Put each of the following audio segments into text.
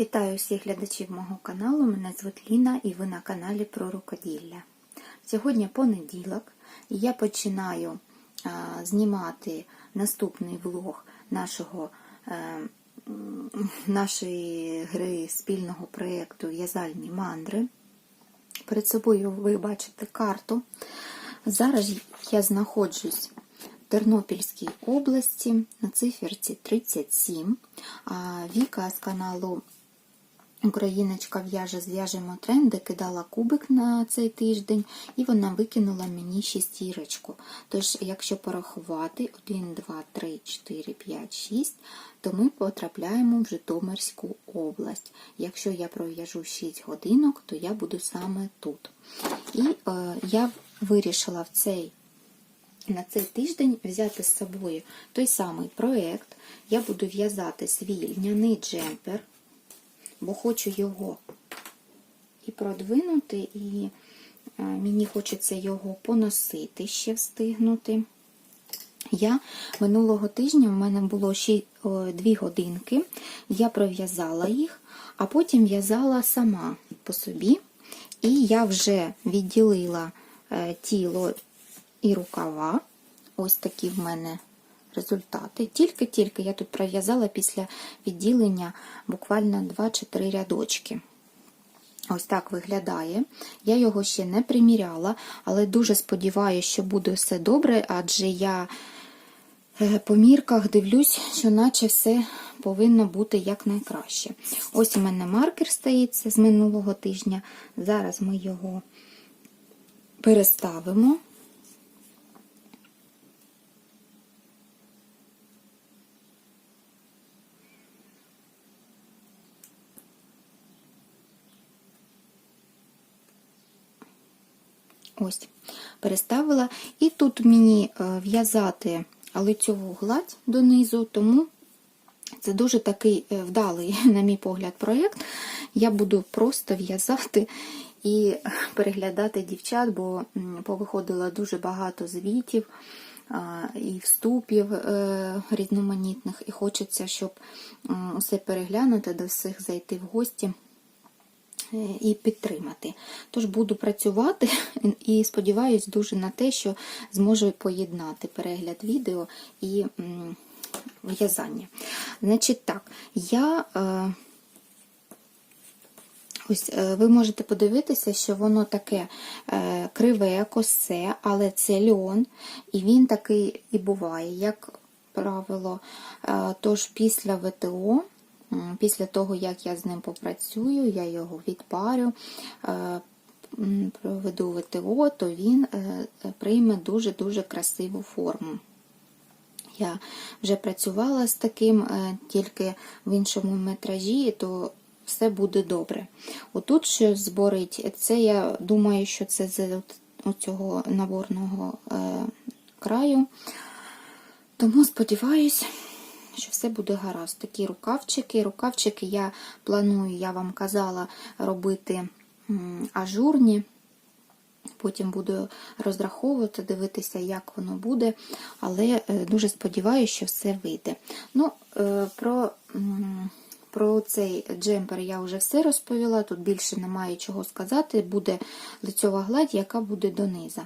Вітаю всіх глядачів мого каналу. Мене звуть Ліна і ви на каналі про рукоділля. Сьогодні понеділок і я починаю а, знімати наступний влог нашого, е, м, нашої гри спільного проєкту В'язальні мандри. Перед собою ви бачите карту. Зараз я знаходжусь Тернопільській області на циферці 37. А Віка з каналу Україночка в'яже зв'яжемо тренди, кидала кубик на цей тиждень, і вона викинула мені шістірочку. Тож, якщо порахувати 1, 2, 3, 4, 5, 6, то ми потрапляємо в Житомирську область. Якщо я пров'яжу 6 годинок, то я буду саме тут. І е, я вирішила в цей на цей тиждень взяти з собою той самий проєкт. Я буду в'язати свій льняний джемпер, бо хочу його і продвинути, і е, мені хочеться його поносити, ще встигнути. Я минулого тижня в мене було ще 2 годинки, я пров'язала їх, а потім в'язала сама по собі. І я вже відділила е, тіло і рукава. Ось такі в мене результати. Тільки-тільки я тут пров'язала після відділення буквально 2 чи 3 рядочки. Ось так виглядає. Я його ще не приміряла, але дуже сподіваюся, що буде все добре, адже я е, по мірках дивлюсь, що наче все повинно бути якнайкраще. Ось у мене маркер стоїть з минулого тижня. Зараз ми його переставимо. Ось, переставила. І тут мені е, в'язати лицьову гладь донизу, тому це дуже такий е, вдалий, на мій погляд, проєкт. Я буду просто в'язати і переглядати дівчат, бо повиходило дуже багато звітів і вступів е, різноманітних, і хочеться, щоб усе переглянути, до всіх зайти в гості і підтримати. Тож буду працювати і сподіваюся дуже на те, що зможу поєднати перегляд відео і в'язання. Значить так, я. Е, ось е, ви можете подивитися, що воно таке е, криве, косе, але це льон, і він такий і буває, як правило. Тож після ВТО Після того, як я з ним попрацюю, я його відпарю, е, проведу ВТО, то він е, прийме дуже-дуже красиву форму. Я вже працювала з таким, е, тільки в іншому метражі, то все буде добре. Отут що зборить, це я думаю, що це з цього наборного краю. Тому сподіваюсь що все буде гаразд. Такі рукавчики. Рукавчики я планую, я вам казала, робити ажурні. Потім буду розраховувати, дивитися, як воно буде, але е, дуже сподіваюся, що все вийде. Ну, е, Про про цей джемпер я вже все розповіла, тут більше немає чого сказати, буде лицьова гладь, яка буде дониза.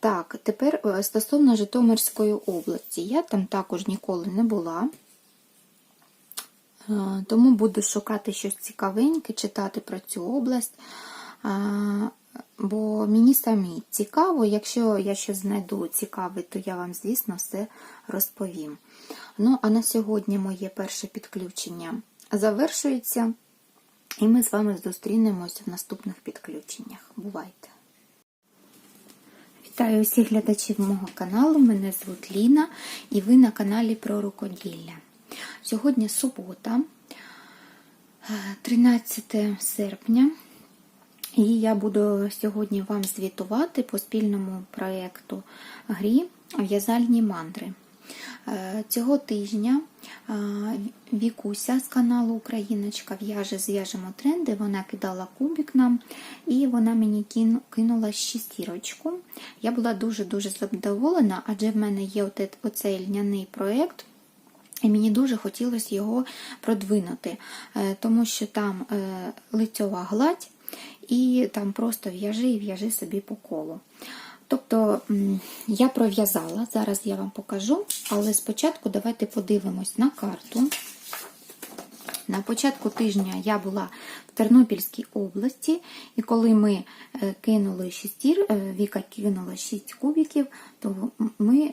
Так, тепер е, стосовно Житомирської області, я там також ніколи не була, е, тому буду шукати щось цікавеньке, читати про цю область. Бо мені самі цікаво, якщо я щось знайду цікаве, то я вам, звісно, все розповім. Ну, а на сьогодні моє перше підключення завершується, і ми з вами зустрінемося в наступних підключеннях. Бувайте! Вітаю усіх глядачів мого каналу, мене звуть Ліна і ви на каналі про рукоділля. Сьогодні субота, 13 серпня, і я буду сьогодні вам звітувати по спільному проєкту грі В'язальні мандри. Е, цього тижня е, Вікуся з каналу Україночка в'яже зв'яжемо тренди, вона кидала кубик нам, і вона мені кинула шістірочку. Я була дуже-дуже задоволена, адже в мене є оцей льняний проєкт. І мені дуже хотілося його продвинути, е, тому що там лицьова гладь, і там просто в'яжи і в'яжи собі по колу. Тобто я пров'язала, зараз я вам покажу, але спочатку давайте подивимось на карту. На початку тижня я була в Тернопільській області, і коли ми е, кинули шістір, е, Віка кинула 6 кубиків, то ми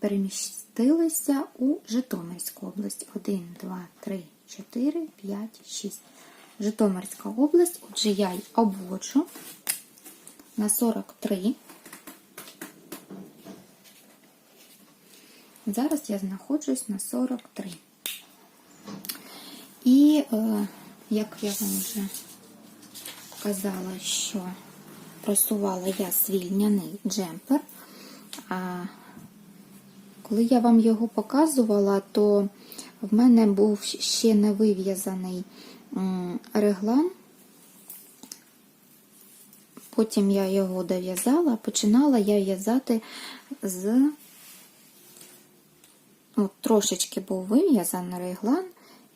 перемістилися у Житомирську область. 1, 2, 3, 4, 5, 6. Житомирська область, отже, я й обводжу на 43. Зараз я знаходжусь на 43. І, е, як я вам вже казала, що просувала я свій льняний джемпер. А коли я вам його показувала, то в мене був ще не вив'язаний реглан. Потім я його дов'язала, починала я в'язати з от, трошечки був вив'язаний реглан,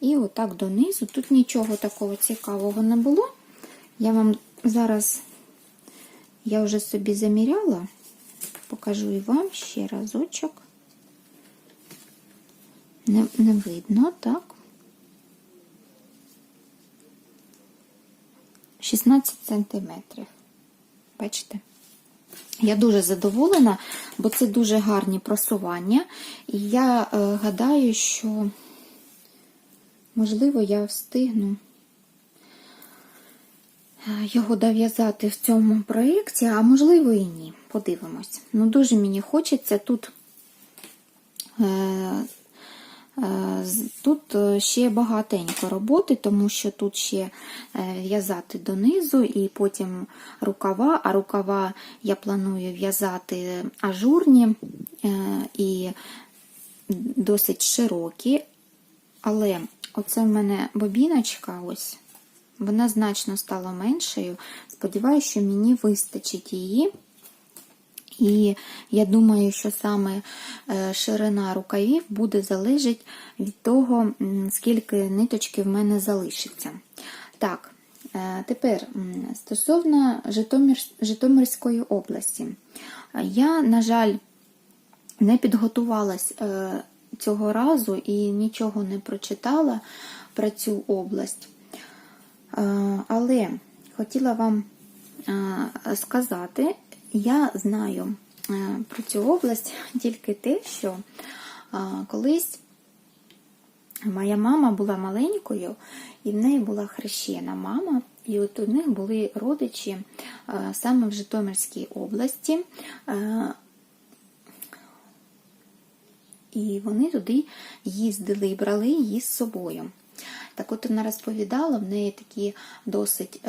і отак донизу. Тут нічого такого цікавого не було. Я вам зараз, я вже собі заміряла, покажу і вам ще разочок. Не, не видно, так. 16 сантиметрів. Бачите? Я дуже задоволена, бо це дуже гарні просування. І я е, гадаю, що, можливо, я встигну е, його дов'язати в цьому проєкті, а можливо і ні. Подивимось. Ну, дуже мені хочеться тут. Е, Тут ще багатенько роботи, тому що тут ще в'язати донизу і потім рукава, а рукава я планую в'язати ажурні і досить широкі. Але оце в мене бобіночка, ось, вона значно стала меншою. Сподіваюся, що мені вистачить її. І я думаю, що саме ширина рукавів буде залежати від того, скільки ниточки в мене залишиться. Так, тепер стосовно Житомир, Житомирської області. Я, на жаль, не підготувалась цього разу і нічого не прочитала про цю область. Але хотіла вам сказати, я знаю про цю область тільки те, що колись моя мама була маленькою, і в неї була хрещена мама, і от у них були родичі саме в Житомирській області. І вони туди їздили і брали її з собою. Так от вона розповідала, в неї такі досить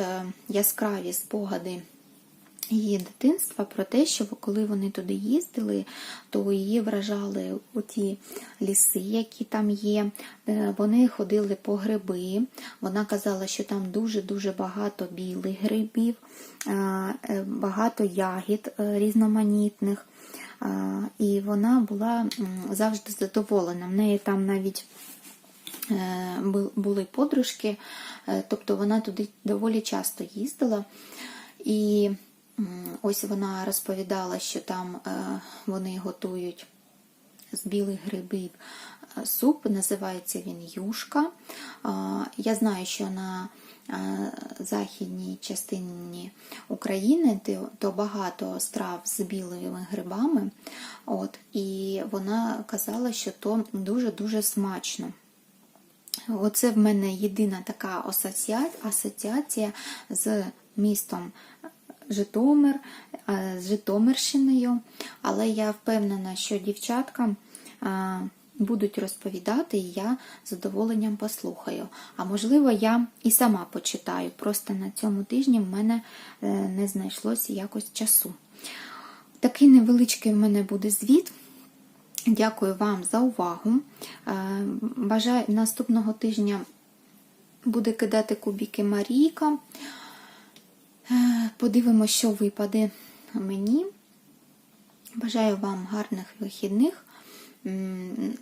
яскраві спогади її дитинства про те, що коли вони туди їздили, то її вражали оті ліси, які там є. Вони ходили по гриби. Вона казала, що там дуже-дуже багато білих грибів, багато ягід різноманітних. І вона була завжди задоволена. В неї там навіть були подружки, тобто вона туди доволі часто їздила. І Ось вона розповідала, що там вони готують з білих грибів суп, називається він юшка. Я знаю, що на західній частині України то багато страв з білими грибами. От, І вона казала, що то дуже-дуже смачно. Оце в мене єдина така асоціація з містом Житомир з Житомирщиною, але я впевнена, що дівчатка будуть розповідати, і я з задоволенням послухаю. А можливо, я і сама почитаю. Просто на цьому тижні в мене е, не знайшлося якось часу. Такий невеличкий в мене буде звіт. Дякую вам за увагу. Е, бажаю наступного тижня буде кидати кубики Марійка. Подивимося, що випаде мені. Бажаю вам гарних вихідних.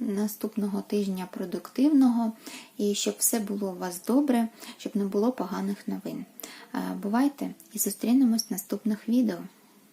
наступного тижня продуктивного і щоб все було у вас добре, щоб не було поганих новин. Е, Бувайте і зустрінемось в наступних відео.